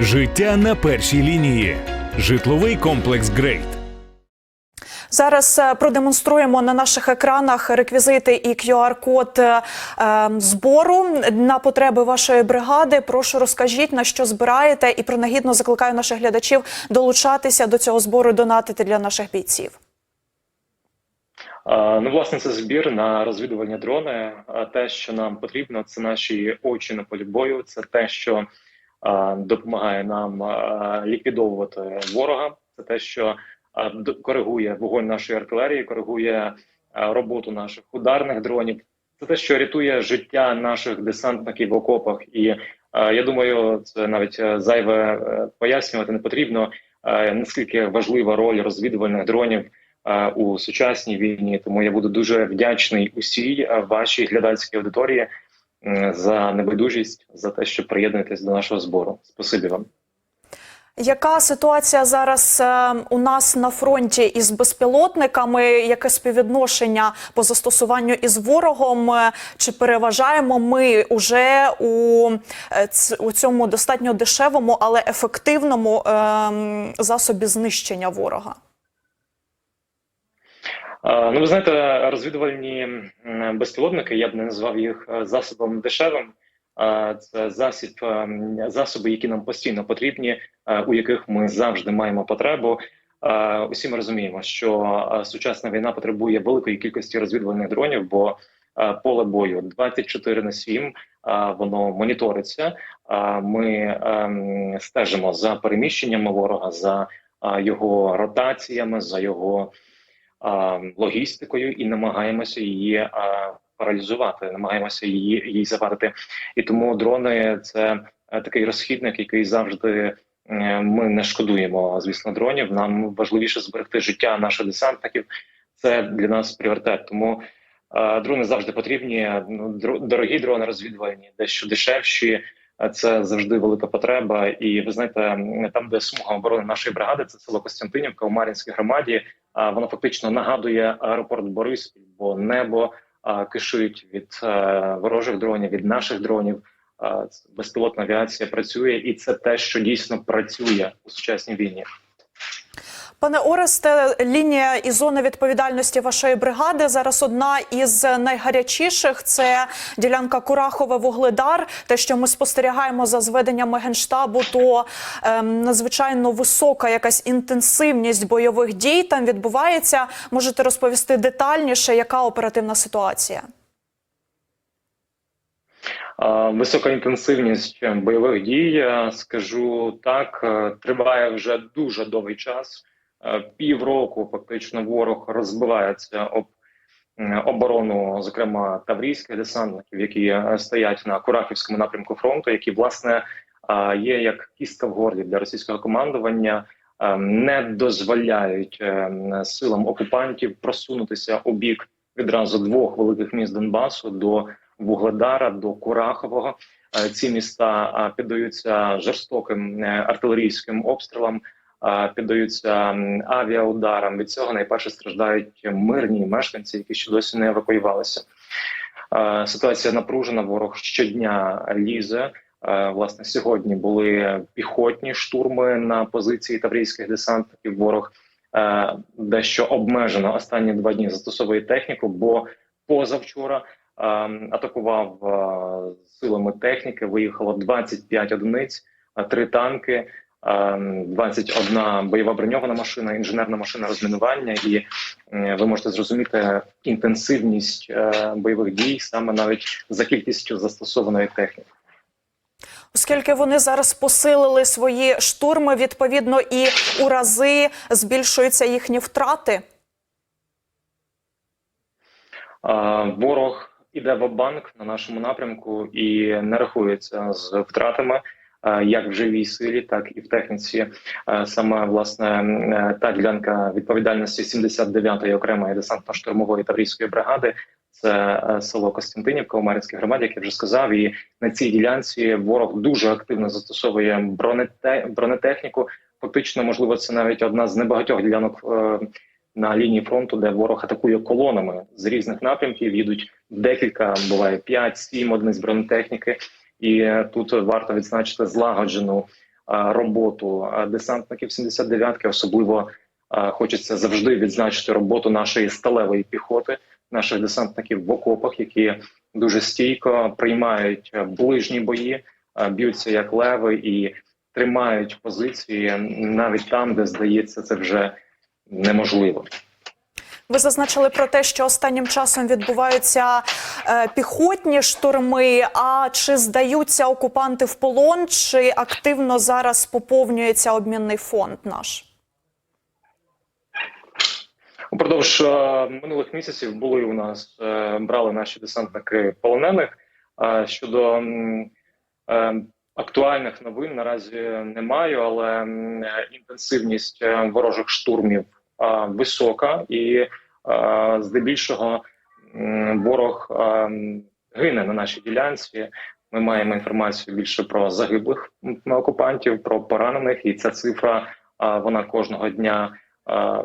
Життя на першій лінії. Житловий комплекс Грейт. Зараз е, продемонструємо на наших екранах реквізити і QR-код е, е, збору на потреби вашої бригади. Прошу розкажіть на що збираєте, і принагідно закликаю наших глядачів долучатися до цього збору, донатити для наших бійців. Ну, власне, це збір на розвідувальні дрони. А те, що нам потрібно, це наші очі на полі бою. Це те, що допомагає нам ліквідовувати ворога. Це те, що а, коригує вогонь нашої артилерії, коригує роботу наших ударних дронів. Це те, що рятує життя наших десантників в окопах. І я думаю, це навіть е, зайве е, пояснювати не потрібно. е, Наскільки важлива роль розвідувальних дронів е, у сучасній війні. Тому я буду дуже вдячний усій е, вашій глядацькій аудиторії за небайдужість, за те, що приєднуєтесь до нашого збору. Спасибі вам. Яка ситуація зараз е, у нас на фронті із безпілотниками? Яке співвідношення по застосуванню із ворогом? Е, Чи переважаємо ми уже у, е, у цьому достатньо дешевому, але ефективному ем, засобі знищення ворога? Ну, ви знаєте, розвідувальні безпілотники, я б не назвав їх е, засобом дешевим. Це засіб, е, засоби, які нам постійно потрібні, е, у яких ми завжди маємо потребу. Усі ми розуміємо, що сучасна війна потребує великої кількості розвідувальних дронів, бо поле бою 24 на 7, е, воно моніториться. Ми стежимо за переміщеннями ворога, за його ротаціями, за його логістикою і намагаємося її паралізувати, намагаємося її її завадити. І тому дрони це е, такий розхідник, який завжди е, ми не шкодуємо. Звісно, дронів. Нам важливіше зберегти життя наших десантників. Це для нас пріоритет. Тому е, дрони завжди потрібні. Ну, дорогі дрони розвідувальні, дещо дешевші. Це завжди велика потреба. І ви знаєте, там, де смуга оборони нашої бригади, це село Костянтинівка у Мар'їнській громаді. Воно фактично нагадує аеропорт Бориспіль, бо небо кишують від е, ворожих дронів, від наших дронів. Безпілотна авіація працює, і це те, що дійсно працює у сучасній війні. Пане Оресте, лінія і зона відповідальності вашої бригади зараз одна із найгарячіших. Це ділянка Курахове Вугледар. Те, що ми спостерігаємо за зведеннями генштабу, то ем, надзвичайно висока якась інтенсивність бойових дій там відбувається. Можете розповісти детальніше, яка оперативна ситуація? Висока інтенсивність бойових дій, е, скажу так, е, триває вже дуже довгий час. Е, Півроку фактично ворог розбивається об оборону, зокрема таврійських десантників, які е, стоять на Курахівському напрямку фронту, які власне е, є як кістка в горлі для російського командування, не дозволяють силам окупантів просунутися у бік відразу двох великих міст Донбасу до Вугледара до Курахового. Ці міста піддаються жорстоким артилерійським обстрілам, піддаються авіаударам. Від цього найперше страждають мирні мешканці, які ще досі не евакуювалися. Ситуація напружена. Ворог щодня лізе. Власне, сьогодні були піхотні штурми на позиції таврійських десантників. Ворог дещо обмежено останні два дні застосовує техніку, бо позавчора атакував силами техніки. Виїхало 25 одиниць, три танки. Е, 21 бойова броньована машина, інженерна машина розмінування, і е, ви можете зрозуміти інтенсивність е, бойових дій саме навіть за кількістю застосованої техніки. Оскільки вони зараз посилили свої штурми, відповідно, і у рази збільшуються їхні втрати. Ворог іде в банк на нашому напрямку і не рахується з втратами. А, Як в живій силі, так і в техніці. Саме власне е, та ділянка відповідальності 79-ї окремої десантно-штурмової таврійської бригади. Це е, село Костянтинівка у Мар'їнській громаді, як я вже сказав. І на цій ділянці ворог дуже активно застосовує бронете... бронетехніку. Фактично, можливо, це навіть одна з небагатьох ділянок е, на лінії фронту, де ворог атакує колонами з різних напрямків. Їдуть декілька, буває 5-7 одиниць бронетехніки. І е, тут варто відзначити злагоджену роботу е, десантників 79-ки. Особливо е, хочеться завжди відзначити роботу нашої сталевої піхоти, наших десантників в окопах, які дуже стійко приймають е, ближні бої, е, б'ються як леви і тримають позиції навіть там, де здається, це вже неможливо. Ви зазначили про те, що останнім часом відбуваються е, піхотні штурми. А чи здаються окупанти в полон, чи активно зараз поповнюється обмінний фонд наш? Упродовж е, минулих місяців були у нас е, брали наші десантники полонених. Е, щодо е, актуальних новин наразі не маю, але е, інтенсивність е, ворожих штурмів висока, і е, здебільшого ворог е, гине на нашій ділянці. Ми маємо інформацію більше про загиблих окупантів, про поранених, і ця цифра е, вона кожного дня. е,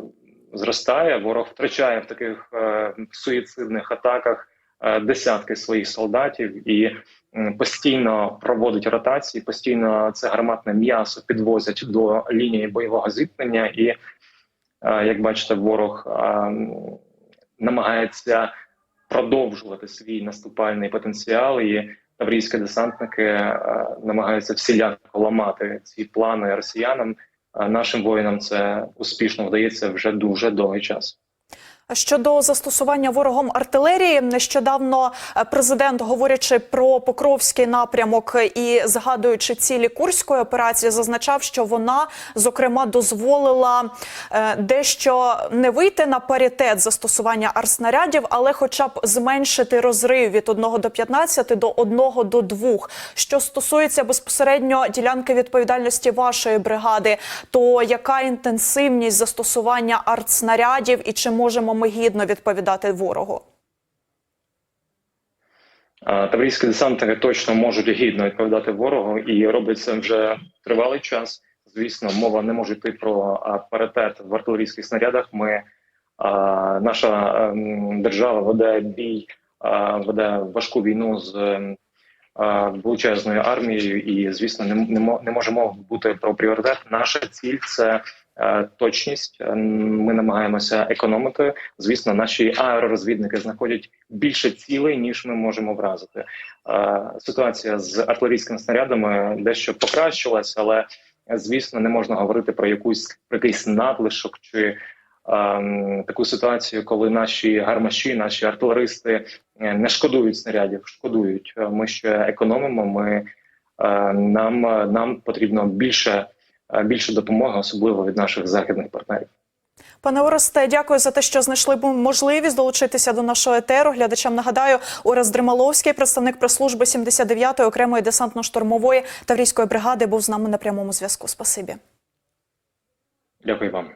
зростає. Ворог втрачає в таких е, суїцидних атаках е, десятки своїх солдатів і постійно проводить ротації, постійно це гарматне м'ясо підвозять до лінії бойового зіткнення. І е, як бачите, ворог е, намагається продовжувати свій наступальний потенціал. І таврійські десантники е, намагаються всіляко ламати ці плани росіянам. Нашим воїнам це успішно вдається вже дуже довгий час. Щодо застосування ворогом артилерії, нещодавно е, президент, говорячи про Покровський напрямок і згадуючи цілі курської операції, зазначав, що вона зокрема дозволила е, дещо не вийти на паритет застосування артснарядів, але хоча б зменшити розрив від 1 до 15 до 1 до 2. Що стосується безпосередньо ділянки відповідальності вашої бригади, то яка інтенсивність застосування артснарядів і чи можемо ми гідно відповідати ворогу? Таврійські десантники точно можуть гідно відповідати ворогу і роблять це вже тривалий час. Звісно, мова не може йти про паритет в артилерійських снарядах. Ми наша ем, держава веде бій, веде важку війну з ем, величезною армією, і звісно, не, не, може мова бути про пріоритет. Наша ціль це точність. Е, Ми намагаємося економити. Звісно, наші аеророзвідники знаходять більше цілей, ніж ми можемо вразити. Е, Ситуація з артилерійськими снарядами дещо покращилась, але е, звісно, не можна говорити про якусь про якийсь надлишок чи ем, таку ситуацію, коли наші гармаші, наші артилеристи е, не шкодують снарядів, шкодують. Е, Ми ще економимо. Ми е, нам, е, нам потрібно більше, е, більше допомоги, особливо від наших західних партнерів. Пане Оресте, дякую за те, що знайшли можливість долучитися до нашого етеру. Глядачам нагадаю, Орес Дрималовський, представник прес-служби 79-ї окремої десантно-штурмової таврійської бригади, був з нами на прямому зв'язку. Спасибі. Дякую вам.